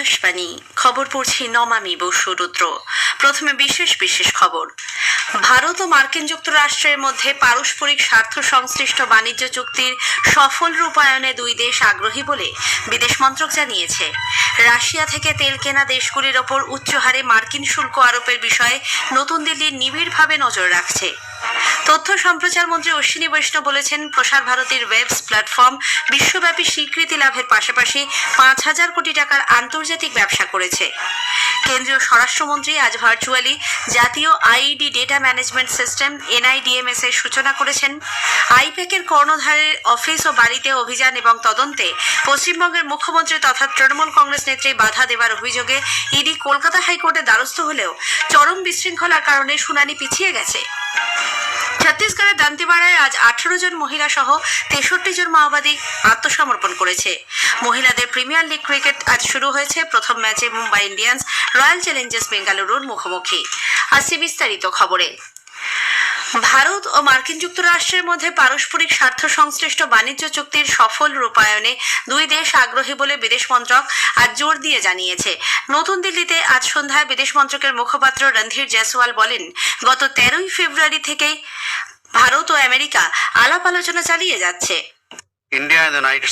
আকাশবাণী। খবর পড়ছি নমামি বসুরুদ্র প্রথমে বিশেষ বিশেষ খবর। ভারত ও মার্কিন যুক্তরাষ্ট্রের মধ্যে পারস্পরিক স্বার্থ সংশ্লিষ্ট বাণিজ্য চুক্তির সফল রূপায়ণে দুই দেশ আগ্রহী বলে বিদেশ মন্ত্রক জানিয়েছে। রাশিয়া থেকে তেল কেনা দেশগুলির ওপর উচ্চ হারে মার্কিন শুল্ক আরোপের বিষয়ে নতুন দিল্লি নিবিড়ভাবে নজর রাখছে। তথ্য সম্প্রচার মন্ত্রী অশ্বিনী বৈষ্ণব বলেছেন, প্রসার ভারতীর ওয়েবস প্ল্যাটফর্ম বিশ্বব্যাপী স্বীকৃতি লাভের পাশাপাশি পাঁচ হাজার কোটি টাকার আন্তর্জাতিক ব্যবসা করেছে। কেন্দ্রীয় স্বরাষ্ট্রমন্ত্রী আজ ভার্চুয়ালি জাতীয় ID data management system NIDMS এর সূচনা করেছেন। আইপ্যাকের কর্ণধারের অফিস ও বাড়িতে অভিযান এবং তদন্তে পশ্চিমবঙ্গের মুখ্যমন্ত্রী তথা তৃণমূল কংগ্রেস নেত্রী বাধা দেওয়ার অভিযোগে ইডি কলকাতা হাইকোর্টে দ্বারস্থ হলেও চরম বিশৃঙ্খলার কারণে শুনানি পিছিয়ে গেছে। ছত্তিশগড়ের দান্তিপাড়ায় আজ আঠারো জন মহিলা সহ তেষট্টি জন মাওবাদী আত্মসমর্পণ করেছে। মহিলাদের প্রিমিয়ার লিগ ক্রিকেট আজ শুরু হয়েছে। প্রথম ম্যাচে মুম্বাই ইন্ডিয়ান্স রয়্যাল চ্যালেঞ্জার্স বেঙ্গালুরুর মুখোমুখি। আসছে বিস্তারিত খবরে। ভারত ও মার্কিন যুক্তরাষ্ট্রের মধ্যে পারস্পরিক স্বার্থ সংশ্লিষ্ট বাণিজ্য চুক্তির সফল রূপায়ণে দুই দেশ আগ্রহী বলে বিদেশ মন্ত্রক আজ জোর দিয়ে জানিয়েছে। নতুন দিল্লিতে আজ সন্ধ্যায় বিদেশ মন্ত্রকের মুখপাত্র রণধীর জয়সওয়াল বলেন, গত তেরোই ফেব্রুয়ারি থেকেই ভারত ও আমেরিকা আলাপ আলোচনা চালিয়ে যাচ্ছে। India and the United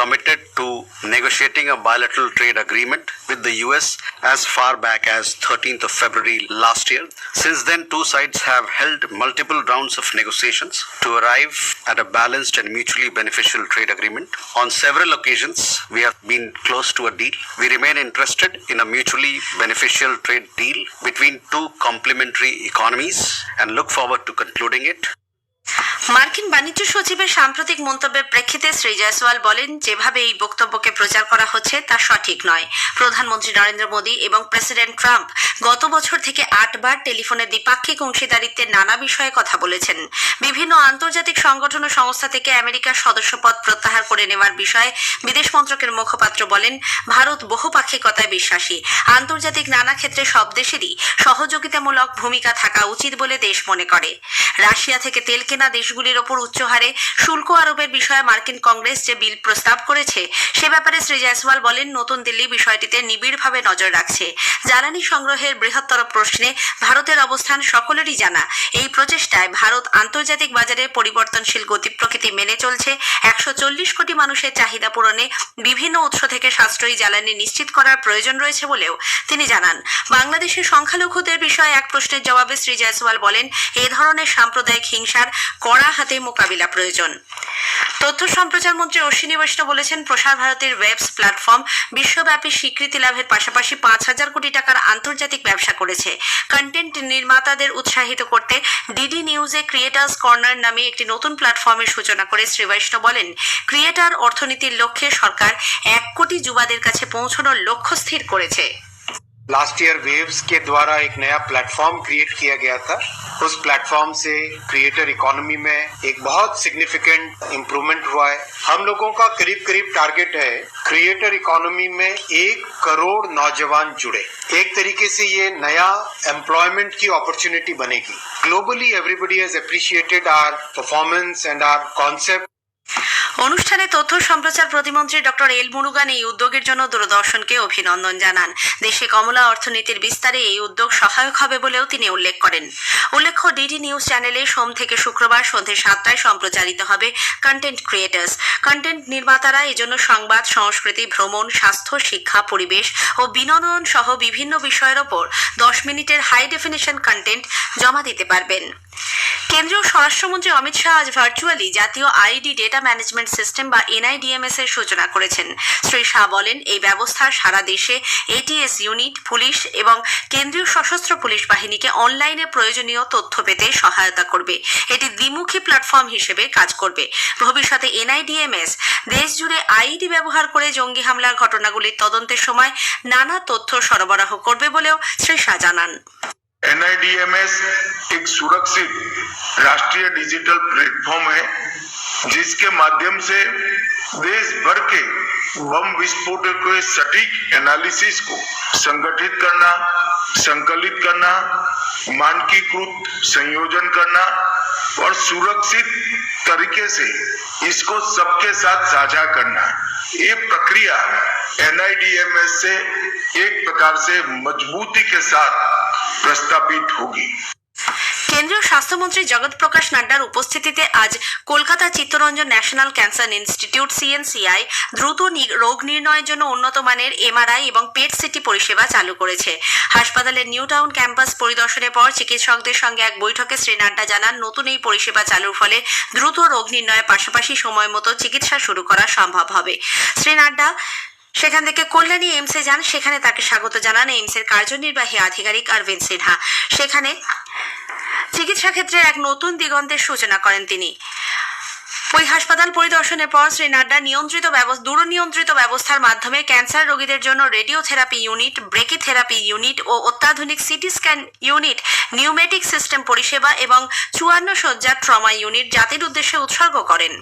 committed to negotiating a bilateral trade agreement with the US as far back as 13th of February last year. Since then, two sides have held multiple rounds of negotiations to arrive at a balanced and mutually beneficial trade agreement. On several occasions, we have been close to a deal. We remain interested in a mutually beneficial trade deal between two complementary economies and look forward to concluding it. মার্কিন বাণিজ্য সচিবের সাম্প্রতিক মন্তব্যের প্রেক্ষিতে শ্রী জয়সওয়াল বলেন, যেভাবে এই বক্তব্যকে প্রচার করা হচ্ছে, তা সঠিক নয়। প্রধানমন্ত্রী নরেন্দ্র মোদী এবং প্রেসিডেন্ট ট্রাম্প গত বছর থেকে আটবার টেলিফোনে দ্বিপাক্ষিক অংশীদারিত্বে নানা বিষয়ে কথা বলেছেন। বিভিন্ন আন্তর্জাতিক সংগঠন ও সংস্থা থেকে আমেরিকার সদস্যপদ প্রত্যাহার করে নেওয়ার বিষয়ে বিদেশ মন্ত্রকের মুখপাত্র বলেন, ভারত বহুপাক্ষিকতায় বিশ্বাসী। আন্তর্জাতিক নানা ক্ষেত্রে সব দেশেরই সহযোগিতামূলক ভূমিকা থাকা উচিত বলে দেশ মনে করে। রাশিয়া থেকে তেল কেনা দেশগুলির ওপর উচ্চ হারে শুল্ক আরোপের বিষয়ে মার্কিন কংগ্রেস যে বিল প্রস্তাব করেছে, সে ব্যাপারে শ্রী জয়সওয়াল বলেন, নতুন দিল্লি বিষয়টিতে নিবিড়ভাবে নজর রাখছে। জ্বালানি সংগ্রহের বৃহত্তর প্রশ্নে ভারতের অবস্থান সকলেরই জানা। এই প্রচেষ্টায় ভারত আন্তর্জাতিক বাজারে পরিবর্তনশীল গতি প্রকৃতি মেনে চলছে। একশো চল্লিশ কোটি মানুষের চাহিদা পূরণে বিভিন্ন উৎস থেকে সাশ্রয়ী জ্বালানি নিশ্চিত করার প্রয়োজন রয়েছে বলেও তিনি জানান। বাংলাদেশের সংখ্যালঘুদের বিষয়ে এক প্রশ্নের জবাবে শ্রী জয়সওয়াল বলেন, এ ধরনের সাম্প্রদায়িক হিংসার কড়া হাতে মোকাবিলা প্রয়োজন। তথ্য সম্প্রচার মন্ত্রী অশ্বিনী বৈষ্ণব বলেছেন, প্রসার ভারতের ওয়েবস প্ল্যাটফর্ম বিশ্বব্যাপী স্বীকৃতি লাভের পাশাপাশি পাঁচ হাজার কোটি টাকার আন্তর্জাতিক ব্যবসা করেছে। কন্টেন্ট নির্মাতাদের উৎসাহিত করতে ডিডি নিউজে ক্রিয়েটার্স কর্নার নামে একটি নতুন প্ল্যাটফর্মের সূচনা করে শ্রী বৈষ্ণব বলেন ক্রিয়েটার অর্থনীতির লক্ষ্যে সরকার এক কোটি যুবাদের কাছে পৌঁছানোর লক্ষ্য স্থির করেছে। लास्ट ईयर वेव्स के द्वारा एक नया प्लेटफॉर्म क्रिएट किया गया था। उस प्लेटफॉर्म से क्रिएटर इकोनॉमी में एक बहुत सिग्निफिकेंट इम्प्रूवमेंट हुआ है। हम लोगों का करीब करीब टारगेट है क्रिएटर इकोनॉमी में एक करोड़ नौजवान जुड़े। एक तरीके से ये नया एम्प्लॉयमेंट की अपॉर्चुनिटी बनेगी। Globally everybody has appreciated our performance and our concept অনুষ্ঠানে তথ্য সম্প্রচার প্রতিমন্ত্রী ডক্টর এল মুরুগান এই উদ্যোগের জন্য দূরদর্শনকে অভিনন্দন জানান। দেশে কমলা অর্থনীতির বিস্তারে এই উদ্যোগ সহায়ক হবে বলেও তিনি উল্লেখ করেন। উল্লেখ্য, ডিডি নিউজ চ্যানেলে সোম থেকে শুক্রবার সন্ধে সাতটায় সম্প্রচারিত হবে কন্টেন্ট ক্রিয়েটার্স কন্টেন্ট নির্মাতারা এজন্য সংবাদ, সংস্কৃতি, ভ্রমণ, স্বাস্থ্য, শিক্ষা, পরিবেশ ও বিনোদন সহ বিভিন্ন বিষয়ের ওপর দশ মিনিটের হাই ডেফিনিশন কন্টেন্ট জমা দিতে পারবেন। কেন্দ্রীয় স্বরাষ্ট্রমন্ত্রী অমিত শাহ আজ ভার্চুয়ালি জাতীয় আইডি ডেটা ম্যানেজমেন্ট সিস্টেম বা এনআইডিএমএস এর সূচনা করেছেন। শ্রী শাহ বলেন, এই ব্যবস্থা সারা দেশে এটিএস ইউনিট পুলিশ এবং কেন্দ্রীয় সশস্ত্র পুলিশ বাহিনীকে অনলাইনে প্রয়োজনীয় তথ্য পেতে সহায়তা করবে। এটি দ্বিমুখী প্ল্যাটফর্ম হিসেবে কাজ করবে। ভবিষ্যতে এনআইডিএমএস দেশ জুড়ে আইডি ব্যবহার করে জঙ্গি হামলার ঘটনাগুলির তদন্তের সময় নানা তথ্য সরবরাহ করবে বলেও শ্রী শাহ জানান। एनआईडीएमएस एक सुरक्षित राष्ट्रीय डिजिटल प्लेटफॉर्म है, जिसके माध्यम से देश भर के बम विस्फोटों के सटीक एनालिसिस को संगठित करना, संकलित करना, मानकीकृत संयोजन करना और सुरक्षित तरीके से इसको सबके साथ साझा करना। ये प्रक्रिया एनआईडीएमएस से एक प्रकार से मजबूती के साथ प्रस्तापित होगी কেন্দ্রীয় স্বাস্থ্যমন্ত্রী জগৎ প্রকাশ নাড্ডার উপস্থিতিতে আজ Kolkata Chittaranjan National Cancer Institute CNCI দ্রুত নি- রোগ নির্ণয়ের জন্য উন্নত মানের এমআরআই এবং পেট সিটি পরিষেবা চালু করেছে হাসপাতালের নিউ টাউন ক্যাম্পাস পরিদর্শনের পর চিকিৎসকদের সঙ্গে এক বৈঠকে শ্রী নাড্ডা জানান নতুন এই পরিষেবা চালুর ফলে দ্রুত রোগ নির্ণয়ের পাশাপাশি সময় মতো চিকিৎসা শুরু করা সম্ভব হবে শ্রী নাড্ডা সেখান থেকে কল্যাণী এইমসে যান। সেখানে তাকে স্বাগত জানান এইমসের কার্যনির্বাহী আধিকারিক অরবিন্দ সিনহা। সেখানে চিকিৎসা ক্ষেত্রে এক নতুন দিগন্তের সূচনা করেন তিনি। ওই হাসপাতাল পরিদর্শনের পর শ্রী নাড্ডা নিয়ন্ত্রিত দূরনিয়ন্ত্রিত ব্যবস্থার মাধ্যমে ক্যান্সার রোগীদের জন্য রেডিওথেরাপি ইউনিট, ব্রেকিথেরাপি ইউনিট ও অত্যাধুনিক CT scan unit, pneumatic system পরিষেবা এবং চুয়ান্ন শয্যার ট্রমা ইউনিট জাতির উদ্দেশ্যে উৎসর্গ করেন।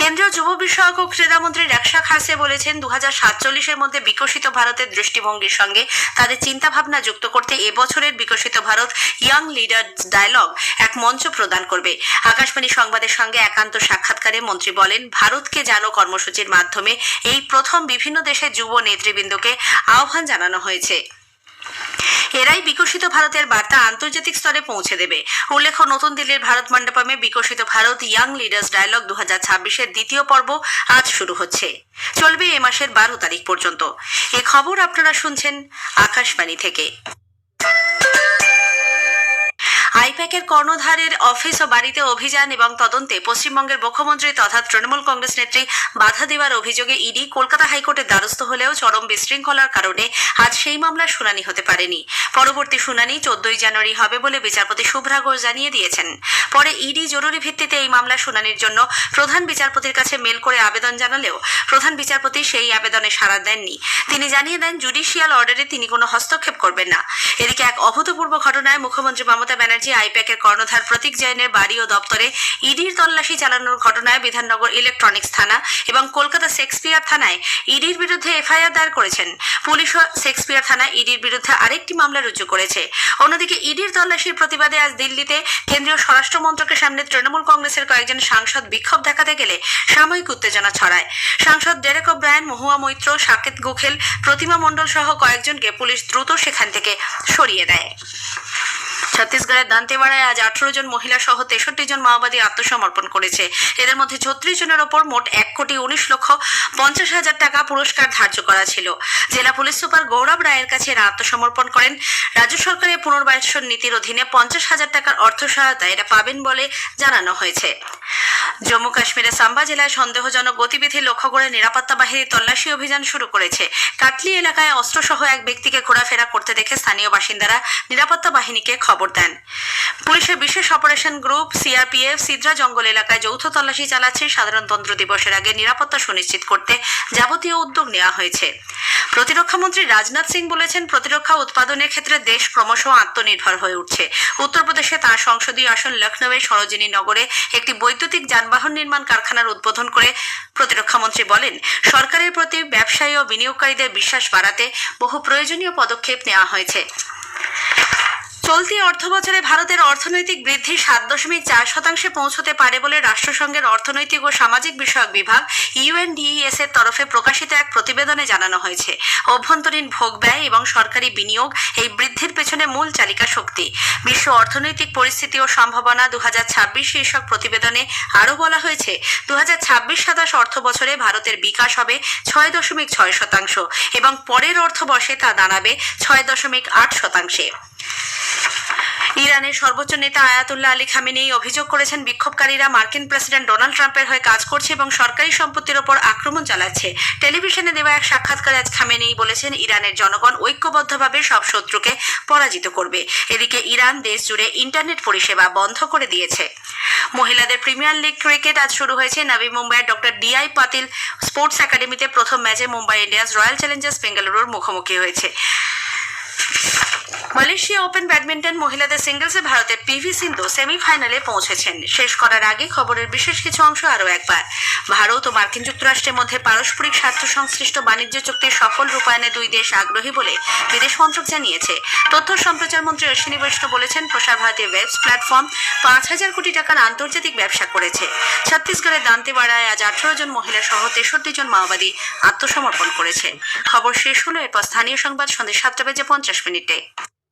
কেন্দ্রীয় যুব বিষয়ক ও ক্রীড়ামন্ত্রী রাকশা খাসে বলেছেন দু হাজার সাতচল্লিশের মধ্যে বিকশিত ভারতের দৃষ্টিভঙ্গির সঙ্গে তাদের চিন্তাভাবনা যুক্ত করতে এবছরের বিকশিত ভারত ইয়াং লিডার ডায়লগ এক মঞ্চ প্রদান করবে। আকাশবাণী সংবাদের সঙ্গে একান্ত সাক্ষাৎকারে মন্ত্রী বলেন, ভারতকে জানো কর্মসূচির মাধ্যমে এই প্রথম বিভিন্ন দেশের যুব নেতৃবৃন্দকে আহ্বান জানানো হয়েছে। এরাই বিকশিত ভারতের বার্তা আন্তর্জাতিক স্তরে পৌঁছে দেবে। উল্লেখ্য, নতুন দিল্লির ভারত মণ্ডপমে বিকশিত ভারত ইয়াং লিডার্স ডায়ালগ দু হাজার দ্বিতীয় পর্ব আজ শুরু হচ্ছে। চলবে এ মাসের বারো তারিখ পর্যন্ত। এ খবর আপনারা শুনছেন আকাশবাণী থেকে। আইপ্যাকের কর্ণধারের অফিস ও বাড়িতে অভিযান এবং তদন্তে পশ্চিমবঙ্গের মুখ্যমন্ত্রী তথা তৃণমূল কংগ্রেস নেত্রী বাধা দেওয়ার অভিযোগে ইডি কলকাতা হাইকোর্টের দ্বারস্থ হলেও চরম বিশৃঙ্খলার কারণে আজ সেই মামলার শুনানি হতে পারেনি। পরবর্তী শুনানি চোদ্দই জানুয়ারি হবে বলে বিচারপতি শুভ্রা ঘোষ জানিয়ে দিয়েছেন। পরে ইডি জরুরি ভিত্তিতে এই মামলার শুনানির জন্য প্রধান বিচারপতির কাছে মেল করে আবেদন জানালেও প্রধান বিচারপতি সেই আবেদনে সাড়া দেননি। তিনি জানিয়ে দেন, জুডিশিয়াল অর্ডারে তিনি কোনো হস্তক্ষেপ করবেন না। এদিকে এক অভূতপূর্ব ঘটনায় মুখ্যমন্ত্রী মমতা ব্যানার্জি আইপ্যাকের কর্ণধার প্রতীক জৈনের বাড়ি ও দপ্তরে ইডির তল্লাশি চালানোর ঘটনায় বিধাননগর ইলেকট্রনিক্স থানা এবং কলকাতা শেক্সপিয়ার থানায় ইডির বিরুদ্ধে এফআইআর দায়ের করেছেন। পুলিশও শেক্সপিয়ার থানায় ইডির বিরুদ্ধে আরেকটি মামলা রুজু করেছে। অন্যদিকে ইডির তল্লাশির প্রতিবাদে আজ দিল্লিতে কেন্দ্রীয় স্বরাষ্ট্র মন্ত্রকের সামনে তৃণমূল কংগ্রেসের কয়েকজন সাংসদ বিক্ষোভ দেখাতে গেলে সাময়িক উত্তেজনা ছড়ায়। সাংসদ ডেরেক ব্রায়ন মহুয়া মৈত্র, সাকেত গোখেল, প্রতিমা মণ্ডল সহ কয়েকজনকে পুলিশ দ্রুত সেখান থেকে সরিয়ে দেয়। ছত্তিশগড়ের দান্তেওয়াড়ায় আজ আঠারো জন মহিলা সহ তেষট্টি জন মাওবাদী আত্মসমর্পণ করেছে। এদের মধ্যে ছত্রিশ জনের ওপর মোট এক কোটি উনিশ লক্ষ পঞ্চাশ হাজার টাকা পুরস্কার ধার্য করা ছিল। জেলা পুলিশ সুপার গৌরব রায়ের কাছে এরা আত্মসমর্পণ করেন। রাজ্য সরকারের পুনর্বাসন নীতির অধীনে পঞ্চাশ হাজার টাকার অর্থ সহায়তা এরা পাবেন বলে জানানো হয়েছে। জম্মু কাশ্মীরের সাম্বা জেলায় সন্দেহজনক গতিবিধি লক্ষ্য করে নিরাপত্তা বাহিনী তল্লাশি অভিযান শুরু করেছে। কাটলি এলাকায় অস্ত্রসহ এক ব্যক্তিকে ঘোরাফেরা করতে দেখে স্থানীয় বাসিন্দারা নিরাপত্তা বাহিনীকে খবর দেন। পুলিশের বিশেষ অপারেশন গ্রুপ সিআরপিএফ সিদ্রা জঙ্গল এলাকায় যৌথ তল্লাশি চালাচ্ছে সাধারণতন্ত্র দিবসের আগে নিরাপত্তা সুনিশ্চিত করতে যাবতীয় উদ্যোগ নেওয়া হয়েছে। প্রতিরক্ষামন্ত্রী রাজনাথ সিং বলেছেন, প্রতিরক্ষা উৎপাদনের ক্ষেত্রে দেশ ক্রমশ আত্মনির্ভর হয়ে উঠছে। উত্তরপ্রদেশে তার সংসদীয় আসন লখনৌয়ের সরোজিনী নগরে একটি বৈদ্যুতিক যানবাহন নির্মাণ কারখানার উদ্বোধন করে প্রতিরক্ষা মন্ত্রী বলেন, সরকারের প্রতি ব্যবসায়ী ও বিনিয়োগকারীদের বিশ্বাস বাড়াতে বহু প্রয়োজনীয় পদক্ষেপ নেওয়া হয়েছে। চলতি অর্থ বছরে ভারতের অর্থনৈতিক বৃদ্ধি সাত দশমিক চার শতাংশে পৌঁছতে পারে বলে রাষ্ট্রসংঘের অর্থনৈতিক ও সামাজিক বিষয়ক বিভাগ, ইউএনডিইএস এর তরফে প্রকাশিত এক প্রতিবেদনে জানানো হয়েছে। অভ্যন্তরীণ ভোগ ব্যয় এবং সরকারি বিনিয়োগ এই বৃদ্ধির পেছনে মূল চালিকা শক্তি। বিশ্ব অর্থনৈতিক পরিস্থিতি ও সম্ভাবনা দু হাজার ছাব্বিশ শীর্ষক প্রতিবেদনে আরও বলা হয়েছে দু হাজার ছাব্বিশ সাতাশ অর্থ বছরে ভারতের বিকাশ হবে ছয় দশমিক ছয় শতাংশ এবং পরের অর্থবর্ষে তা দাঁড়াবে ছয় দশমিক আট শতাংশে। ইরানের সর্বোচ্চ নেতা আয়াতুল্লাহ আলী খামেনেই অভিযোগ করেছেন বিক্ষোভকারীরা মার্কিন প্রেসিডেন্ট ডোনাল্ড ট্রাম্পের হয়ে কাজ করছে এবং সরকারি সম্পত্তির ওপর আক্রমণ চালাচ্ছে। টেলিভিশনে দেওয়া এক সাক্ষাৎকারে আজ খামেনেই বলেছেন, ইরানের জনগণ ঐক্যবদ্ধভাবে সব শত্রুকে পরাজিত করবে। এদিকে ইরান দেশ জুড়ে ইন্টারনেট পরিষেবা বন্ধ করে দিয়েছে। মহিলাদের প্রিমিয়ার লিগ ক্রিকেট আজ শুরু হয়েছে। নবী মুম্বাইয়ের ডক্টর ডিআই পাতিল স্পোর্টস একাডেমিতে প্রথম ম্যাচে মুম্বাই ইন্ডিয়ান্স রয়্যাল চ্যালেঞ্জার্স বেঙ্গালুরুর মুখোমুখি হয়েছে। মালয়েশিয়া ওপেন ব্যাডমিন্টন মহিলাদের সিঙ্গলসে ভারতের পিভি সিন্ধু সেমিফাইনালে পৌঁছেছেন। শেষ করার আগে খবরের বিশেষ কিছু অংশ আরও একবার। ভারত ও মার্কিন যুক্তরাষ্ট্রের মধ্যে পারস্পরিক স্বার্থ সংশ্লিষ্ট বাণিজ্য চুক্তির সফল রূপায়ণে দুই দেশ আগ্রহী বলে বিদেশ মন্ত্রক জানিয়েছে। তথ্য সম্প্রচার মন্ত্রী অশ্বিনী বৈষ্ণব বলেছেন, প্রসার ভারতীয় ওয়েবস প্ল্যাটফর্ম পাঁচ হাজার কোটি টাকার আন্তর্জাতিক ব্যবসা করেছে। ছত্তিশগড়ের দান্তেবাড়ায় আজ আঠারো জন মহিলা সহ তেষট্টি জন মাওবাদী আত্মসমর্পণ করেছে। খবর শেষ হলো এরপর স্থানীয় সংবাদ সন্ধ্যে সাতটা বেজে পঞ্চাশ মিনিটে।